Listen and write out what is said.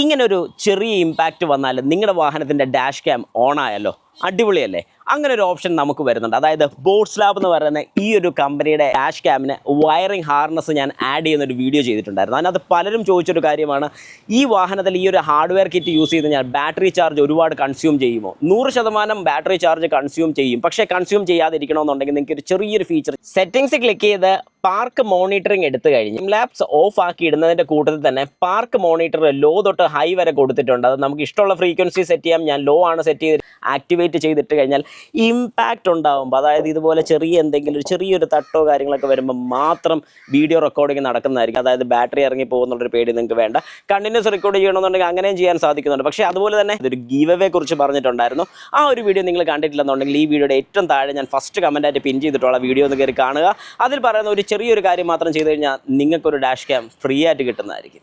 ഇങ്ങനൊരു ചെറിയ ഇമ്പാക്റ്റ് വന്നാൽ നിങ്ങളുടെ വാഹനത്തിന്റെ ഡാഷ് ക്യാം ഓൺ ആയല്ലോ അടിപൊളിയല്ലേ? അങ്ങനെ ഒരു ഓപ്ഷൻ നമുക്ക് വരുന്നുണ്ട്. അതായത് ബോട്ട്സ് ലാബ് എന്ന് പറയുന്ന ഈ ഒരു കമ്പനിയുടെ ഡാഷ് ക്യാമിന് വയറിംഗ് ഹാർനസ് ഞാൻ ആഡ് ചെയ്യുന്ന ഒരു വീഡിയോ ചെയ്തിട്ടുണ്ടായിരുന്നു. അതിനകത്ത് പലരും ചോദിച്ചൊരു കാര്യമാണ് ഈ വാഹനത്തിൽ ഈ ഒരു ഹാർഡ്വെയർ കിറ്റ് യൂസ് ചെയ്ത് ഞാൻ ബാറ്ററി ചാർജ് ഒരുപാട് കൺസ്യൂം ചെയ്യുമോ? നൂറ് ശതമാനം ബാറ്ററി ചാർജ് കൺസ്യൂം ചെയ്യും. പക്ഷേ കൺസ്യൂം ചെയ്യാതിരിക്കണമെന്നുണ്ടെങ്കിൽ നിങ്ങൾക്ക് ഒരു ചെറിയൊരു ഫീച്ചർ സെറ്റിംഗ്സ് ക്ലിക്ക് ചെയ്ത് പാർക്ക് മോണിറ്ററിംഗ് എടുത്തു കഴിഞ്ഞ് ലാപ്സ് ഓഫ് ആക്കി ഇടുന്നതിന്റെ കൂട്ടത്തിൽ തന്നെ പാർക്ക് മോണിറ്റർ ലോ തൊട്ട് ഹൈ വരെ കൊടുത്തിട്ടുണ്ട്. അത് നമുക്ക് ഇഷ്ടമുള്ള ഫ്രീക്വൻസി സെറ്റ് ചെയ്യാം. ഞാൻ ലോ ആണ് സെറ്റ് ചെയ്ത് ആക്ടിവേറ്റ് ചെയ്തിട്ട് കഴിഞ്ഞാൽ ഇമ്പാക്റ്റ് ഉണ്ടാകുമ്പോൾ അതായത് ഇതുപോലെ ചെറിയ എന്തെങ്കിലും ഒരു ചെറിയൊരു തട്ടോ കാര്യങ്ങളൊക്കെ വരുമ്പോൾ മാത്രം വീഡിയോ റെക്കോർഡിംഗ് നടക്കുന്നതായിരിക്കും. അതായത് ബാറ്ററി ഇറങ്ങി പോകുന്നുള്ളൊരു പേടി നിങ്ങൾക്ക് വേണ്ട. കണ്ടിന്യൂസ് റെക്കോർഡ് ചെയ്യണമെന്നുണ്ടെങ്കിൽ അങ്ങനെയും ചെയ്യാൻ സാധിക്കുന്നുണ്ട്. പക്ഷേ അതുപോലെ തന്നെ ഇതൊരു ഗീവവേ കുറിച്ച് പറഞ്ഞിട്ടുണ്ടായിരുന്നു. ആ ഒരു വീഡിയോ നിങ്ങൾ കണ്ടിട്ടില്ലെന്നുണ്ടെങ്കിൽ ഈ വീഡിയോയുടെ ഏറ്റവും താഴെ ഞാൻ ഫസ്റ്റ് കമന്റായിട്ട് പിൻ ചെയ്തിട്ടുള്ള വീഡിയോ ഒന്ന് കയറി കാണുക. അതിൽ പറയുന്ന ഒരു ചെറിയൊരു കാര്യം മാത്രം ചെയ്ത് കഴിഞ്ഞാൽ നിങ്ങൾക്കൊരു ഡാഷ് ക്യാം ഫ്രീ ആയിട്ട് കിട്ടുന്നതായിരിക്കും.